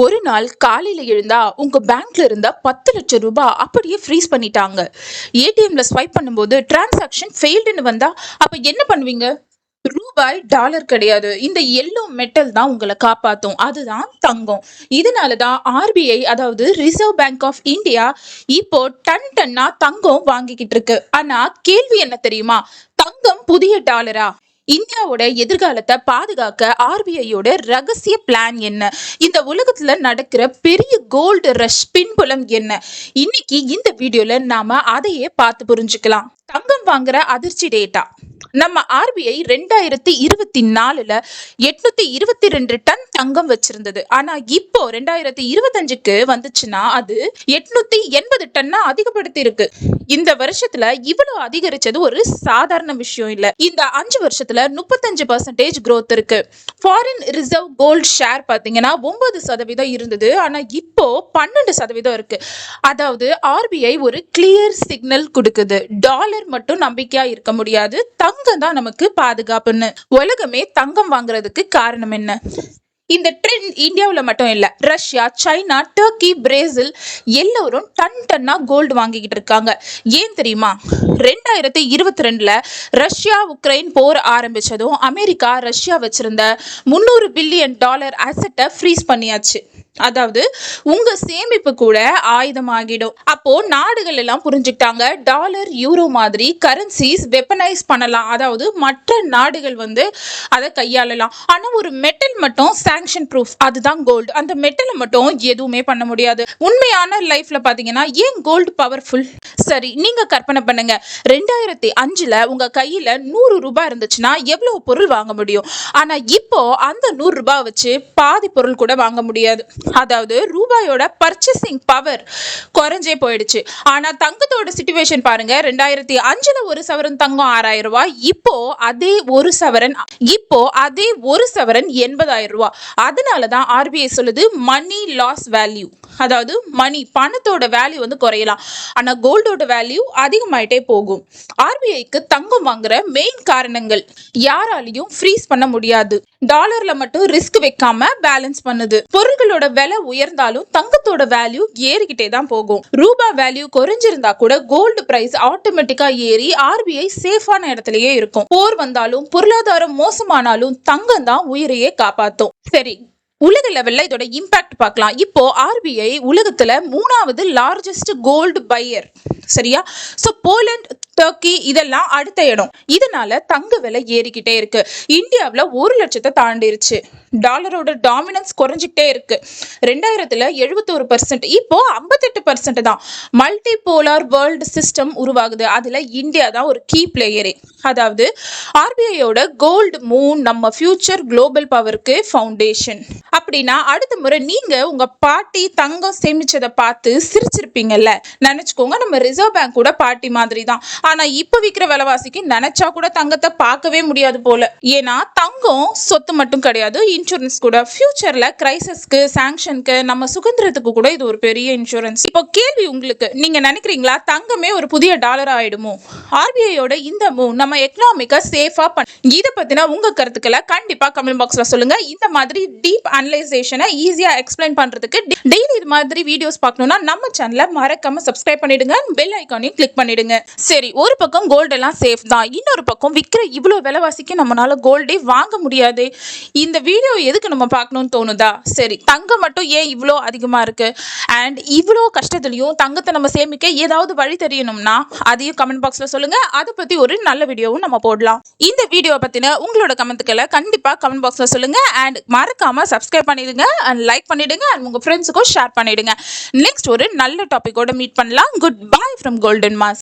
ஒரு நாள் காலையில் எழுந்தா உங்கள் பேங்க்ல இருந்த பத்து லட்சம் ரூபாய் அப்படியே ஃப்ரீஸ் பண்ணிட்டாங்க. ஏடிஎம்ல ஸ்வைப் பண்ணும்போது டிரான்சாக்ஷன் ஃபெயில்டுன்னு வந்தா அப்போ என்ன பண்ணுவீங்க? ரூபாய் டாலர் கிடையாது. இந்த எல்லோ மெட்டல் தான் உங்களை காப்பாற்றும் அதுதான் தங்கம். இதனால தான் ஆர்பிஐ அதாவது ரிசர்வ் பேங்க் ஆஃப் இந்தியா இப்போ டன் டன்னா தங்கம் வாங்கிக்கிட்டு இருக்கு. ஆனா கேள்வி என்ன தெரியுமா? தங்கம் புதிய டாலரா இந்தியாவோட எதிர்காலத்தை பாதுகாக்க ஆர்பிஐயோட ரகசிய பிளான் என்ன? இந்த உலகத்துல நடக்கிற பெரிய கோல்டு ரஷ் பின்புலம் என்ன? இன்னைக்கு இந்த வீடியோல நாம அதையே பார்த்து புரிஞ்சுக்கலாம். தங்கம் வாங்குற அதிர்ச்சி டேட்டா நம்ம ஆர்பிஐ ரெண்டாயிரத்தி இருபத்தி நாலுல எட்நூத்தி இருபத்தி ரெண்டு டன் தங்கம் வச்சிருந்தது. ஆனா இப்போ ரெண்டாயிரத்தி இருபத்தஞ்சுக்கு வந்துச்சுன்னா அது எட்நூத்தி எண்பது டன்னா அதிகப்படுத்தி இருக்கு இந்த வருஷத்துல இவ்வளவு அதிகரிச்சது ஒரு சாதாரண விஷயம் இல்ல. இந்த அஞ்சு வருஷத்துல முப்பத்தஞ்சு பர்சன்டேஜ் க்ரோத் இருக்கு. ஃபாரின் ரிசர்வ் கோல்ட் ஷேர் பாத்தீங்கன்னா ஒன்பது சதவீதம் இருந்தது. ஆனா இப்போ பன்னெண்டு சதவீதம் இருக்கு. அதாவது ஆர்பிஐ ஒரு கிளியர் சிக்னல் கொடுக்குது. டாலர் மட்டும் நம்பிக்கையா இருக்க முடியாது. தங்க தங்கம் தான் நமக்கு பாதுகாப்புன்னு. உலகமே தங்கம் வாங்குறதுக்கு காரணம் என்ன? இந்த ட்ரெண்ட் இந்தியாவில் மட்டும் இல்லை ரஷ்யா சைனா டர்க்கி பிரேசில் எல்லோரும் டன் டன்னா கோல்டு வாங்கிக்கிட்டு இருக்காங்க. ஏன் தெரியுமா? ரெண்டாயிரத்தி இருபத்தி ரெண்டில் ரஷ்யா உக்ரைன் போர் ஆரம்பிச்சதும் அமெரிக்கா ரஷ்யா வச்சுருந்த முந்நூறு பில்லியன் டாலர் அசட்டை ஃப்ரீஸ் பண்ணியாச்சு. அதாவது உங்க சேமிப்பு கூட ஆயுதமாகிடும். அப்போ நாடுகள் எல்லாம் புரிஞ்சுக்கிட்டாங்க டாலர் யூரோ மாதிரி கரன்சிஸ் வெப்பனைஸ் பண்ணலாம். அதாவது மற்ற நாடுகள் வந்து அதை கையாளலாம். ஆனால் ஒரு மெட்டல் மட்டும் சாங்ஷன் ப்ரூஃப் அதுதான் கோல்டு அந்த மெட்டலை மட்டும் எதுவுமே பண்ண முடியாது. உண்மையான லைஃப்ல பாத்தீங்கன்னா ஏன் கோல்டு பவர்ஃபுல் சரி நீங்க கற்பனை பண்ணுங்க. ரெண்டாயிரத்தி அஞ்சுல உங்க கையில நூறு ரூபாய் இருந்துச்சுன்னா எவ்வளவு பொருள் வாங்க முடியும்? ஆனா இப்போ அந்த நூறு ரூபாய் வச்சு பாதி பொருள் கூட வாங்க முடியாது. அதாவது ரூபாயோட பர்ச்சேசிங் பவர் குறைஞ்சே போயிடுச்சு. ஆனா தங்கத்தோட சுச்சுவேஷன் பாருங்க. ரெண்டாயிரத்தி அஞ்சுல ஒரு சவரன் தங்கம் ஆறாயிரம் ரூபாய் இப்போ அதே ஒரு சவரன் இப்போ அதே ஒரு சவரன் எண்பதாயிரம் ரூபாய். அதனால தான் ஆர்பிஐ சொல்லுது மணி லாஸ் வேல்யூ அதாவது மணி பணத்தோட வேல்யூ வந்து குறையலாம். ஆனால் கோல்டோட வேல்யூ அதிகமாயிட்டே போகும். ஆர்பிஐக்கு தங்கம் வாங்குற மெயின் காரணங்கள் யாராலையும் ஃப்ரீஸ் பண்ண முடியாது. டாலர்ல மட்டும் ரிஸ்க் வைக்காம பேலன்ஸ் பண்ணுது. பொருட்களோட விலை உயர்ந்தாலும் தங்கத்தோட வேல்யூ ஏறிக்கிட்டே தான் போகும். ரூபா வேல்யூ குறைஞ்சிருந்தா கூட கோல்டு பிரைஸ் ஆட்டோமேட்டிக்கா ஏறி ஆர்பிஐ சேஃபான இடத்துலயே இருக்கும். போர் வந்தாலும் பொருளாதாரம் மோசமானாலும் தங்கம் தான் உயிரையே காப்பாத்தும். சரி உலக லெவலில் இதோட இம்பாக்ட் பார்க்கலாம். இப்போ ஆர்பிஐ உலகத்தில் மூணாவது லார்ஜஸ்ட் கோல்டு பையர் சரியா? ஸோ போலண்ட் டர்க்கி இதெல்லாம் அடுத்த இடம். இதனால தங்க விலை ஏறிக்கிட்டே இருக்கு. இந்தியாவில் ஒரு லட்சத்தை தாண்டிருச்சு. டாலரோட டாமினன்ஸ் குறைஞ்சிக்கிட்டே இருக்கு. ரெண்டாயிரத்துல எழுபத்தோரு பர்சன்ட் இப்போ ஐம்பத்தெட்டு பர்சன்ட் தான். மல்டி போலார் வேர்ல்டு சிஸ்டம் உருவாகுது. அதுல இந்தியா தான் ஒரு கீ பிளேயரே அதாவது ஆர்பிஐயோட கோல்டு மூன் நம்ம ஃபியூச்சர் குளோபல் பவருக்கு ஃபவுண்டேஷன் அப்படின்னா அடுத்த முறை நீங்க உங்க பாட்டி தங்கம் சேமிச்சதை பார்த்து சிரிச்சிருப்பீங்கல்ல. நினைச்சுக்கோங்க நம்ம ரிசர்வ் பேங்க் கூட பாட்டி மாதிரி தான். ஆனா இப்ப விற்கிற விலைவாசிக்கு நினைச்சா கூட தங்கத்தை பார்க்கவே முடியாது போல. ஏன்னா தங்கம் சொத்து மட்டும் கிடையாது இன்சூரன்ஸ் கூட. ஃபியூச்சர்ல கிரைசஸ்க்கு சாங்ஷனுக்கு நம்ம சுதந்திரத்துக்கு கூட இது ஒரு பெரிய இன்சூரன்ஸ் இப்போ கேள்வி உங்களுக்கு நீங்க நினைக்கிறீங்களா தங்கமே ஒரு புதிய டாலர் ஆயிடுமோ? ஆர்பிஐயோட இந்த மூவ் நம்ம எக்கனாமிக்க சேஃபா பண்ண இதை பத்தின உங்க கருத்துக்களை கண்டிப்பா கமெண்ட் பாக்ஸ்ல சொல்லுங்க. இந்த மாதிரி டீப் அனலைசேஷனை ஈஸியா எக்ஸ்பிளைன் பண்றதுக்கு டெய்லி இது மாதிரி வீடியோஸ் பார்க்கணும்னா நம்ம சேனலை மறக்காம சப்ஸ்கிரைப் பண்ணிடுங்க. பெல் ஐக்கானையும் கிளிக் பண்ணிடுங்க. சரி ஒரு பக்கம் கோல்டு எல்லாம் சேஃப் தான். இன்னொரு பக்கம் விற்கிற இவ்வளோ விலைவாசிக்கு நம்மளால கோல்டே வாங்க முடியாது. இந்த வீடியோ எதுக்கு நம்ம பார்க்கணும்னு தோணுதா? சரி தங்கம் மட்டும் ஏன் இவ்வளோ அதிகமாக இருக்கு? அண்ட் இவ்வளோ கஷ்டத்துலையும் தங்கத்தை நம்ம சேமிக்க ஏதாவது வழி தெரியணும்னா அதையும் கமெண்ட் பாக்ஸில் சொல்லுங்க. அதை பற்றி ஒரு நல்ல வீடியோவும் நம்ம போடலாம். இந்த வீடியோவை பற்றின உங்களோட கமெண்ட்டுக்களை கண்டிப்பாக கமெண்ட் பாக்ஸில் சொல்லுங்க. அண்ட் மறக்காம சப்ஸ்கிரைப் பண்ணிடுங்க. அண்ட் லைக் பண்ணிடுங்க. அண்ட் உங்கள் ஃப்ரெண்ட்ஸுக்கும் ஷேர் பண்ணிடுங்க. நெக்ஸ்ட் ஒரு நல்ல டாப்பிக்கோட மீட் பண்ணலாம். Goodbye from Golden Mass